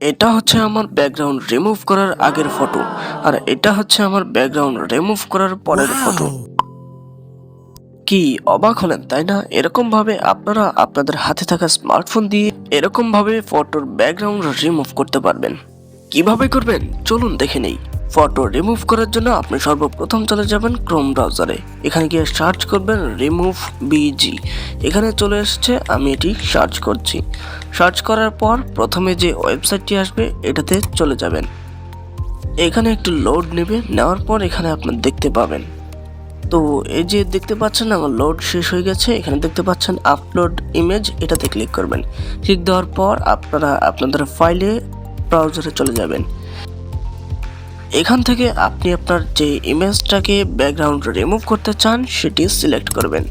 এটা হচ্ছে আমার ব্যাকগ্রাউন্ড রিমুভ করার আগের ফটো আর এটা হচ্ছে আমার ব্যাকগ্রাউন্ড রিমুভ করার পরের ফটো কি অবাক হলেন তাই না? এরকম ভাবে আপনারা আপনাদের হাতে থাকা স্মার্টফোন দিয়ে এরকম ভাবে ফটোর ব্যাকগ্রাউন্ড রিমুভ করতে পারবেন। কীভাবে করবেন? চলুন দেখে নেই। ফটো রিমুভ করার জন্য আপনি সর্বপ্রথম চলে যাবেন ক্রোম ব্রাউজারে এখানে গিয়ে সার্চ করবেন রিমুভ বিজি এখানে চলে এসেছে, আমি এটি সার্চ করছি। সার্চ করার পর প্রথমে যে ওয়েবসাইটটি আসবে, এটাতে চলে যাবেন। এখানে একটু লোড নেবে, নেওয়ার পর এখানে আপনার দেখতে পাবেন। তো এই যে দেখতে পাচ্ছেন, আমার লোড শেষ হয়ে গেছে। এখানে দেখতে পাচ্ছেন আপলোড ইমেজ এটাতে ক্লিক করবেন। ক্লিক দেওয়ার পর আপনারা আপনাদের ফাইলে ব্রাউজারে চলে যাবেন। এখান থেকে আপনি আপনার যে ইমেজটাকে ব্যাকগ্রাউন্ড রিমুভ করতে চান, সেটি সিলেক্ট করবেন।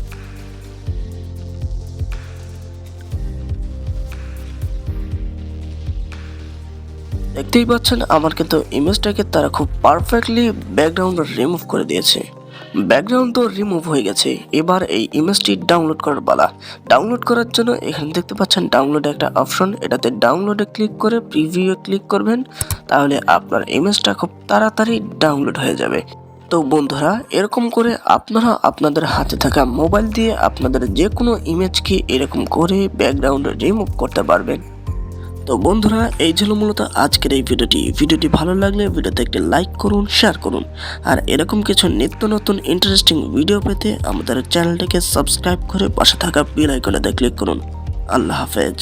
দেখতেই পাচ্ছেন, আমার কিন্তু ইমেজটাকে তারা খুব পারফেক্টলি ব্যাকগ্রাউন্ড রিমুভ করে দিয়েছে। ব্যাকগ্রাউন্ড তো রিমুভ হয়ে গেছে। এবার এই ইমেজটি ডাউনলোড করার পালা। ডাউনলোড করার জন্য এখানে দেখতে পাচ্ছেন ডাউনলোডে একটা অপশন এটাতে ডাউনলোডে ক্লিক করে প্রিভিউ ক্লিক করবেন। তাহলে আপনার ইমেজটা খুব তাড়াতাড়ি ডাউনলোড হয়ে যাবে। তো বন্ধুরা, এরকম করে আপনারা আপনাদের হাতে থাকা মোবাইল দিয়ে আপনাদের যে কোনো ইমেজকে এরকম করে ব্যাকগ্রাউন্ড রিমুভ করতে পারবেন। তো বন্ধুরা, এই ছিল মূলত আজকের এই ভিডিওটি। ভিডিওটি ভালো লাগলে ভিডিওতে একটি লাইক করুন, শেয়ার করুন। আর এরকম কিছু নিত্য নতুন ইন্টারেস্টিং ভিডিও পেতে আমাদের চ্যানেলটিকে সাবস্ক্রাইব করে পাশে থাকা বেল আইকনেতে ক্লিক করুন। আল্লাহ হাফেজ।